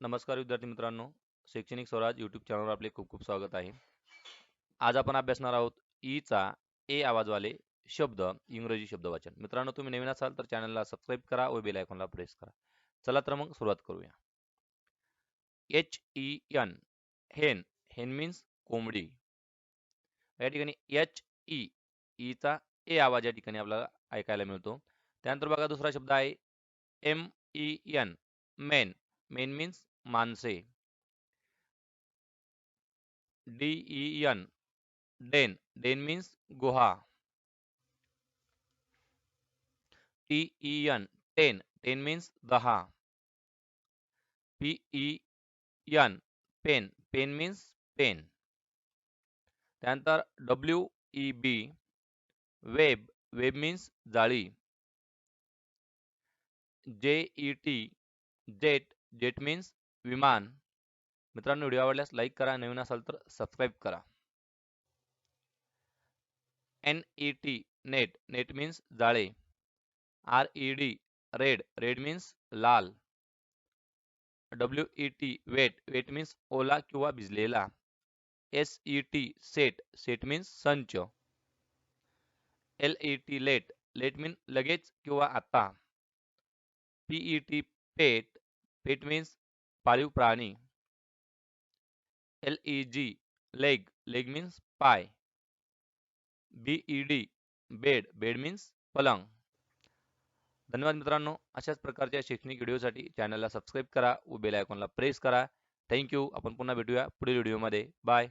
नमस्कार विद्यार्थी मित्रांनो. शैक्षणिक स्वराज यूट्यूब चॅनलवर आपले खूप खूप स्वागत आहे. आज आपण अभ्यासणार आहोत ईचा ए आवाजवाले शब्द इंग्रजी शब्द वाचन मित्रांनो तुम्ही नवीन असाल तर चॅनलला सबस्क्राईब करा व बेल आयकॉनला प्रेस करा. चला तर मग सुरुवात करूया. एच ई एन हेन हेन मीन्स कोंबडी. या ठिकाणी एच ई ईचा ए आवाज या ठिकाणी आपल्याला ऐकायला मिळतो. त्यानंतर बघा दुसरा शब्द आहे M E N men men means माणसे D E N den den means गुहा टी टेन टेन मीन्स दहा P E N pen pen means pen W E B web web means जाळी जे जेट जेट मीन्स विमान. मित्रांनो, video आवडल्यास like करा, नवीन असाल तर subscribe करा. N E T net. Net means जाळे. R E D red. Red means लाल. W E T wet. Wet means ओला किंवा भिजलेला. S E T set. Set means संच. L E T let. Let mean लगेच किंवा आता. P E T pet. Pet means पाळीव प्राणी. L E G leg leg means पाय. B E D bed bed means पलंग. धन्यवाद मित्रांनो. अशाच प्रकारच्या शैक्षणिक व्हिडिओसाठी चॅनलला सबस्क्राईब करा व बेल आयकॉनला प्रेस करा. थँक्यू आपण पुन्हा भेटूया पुढील व्हिडिओमध्ये. बाय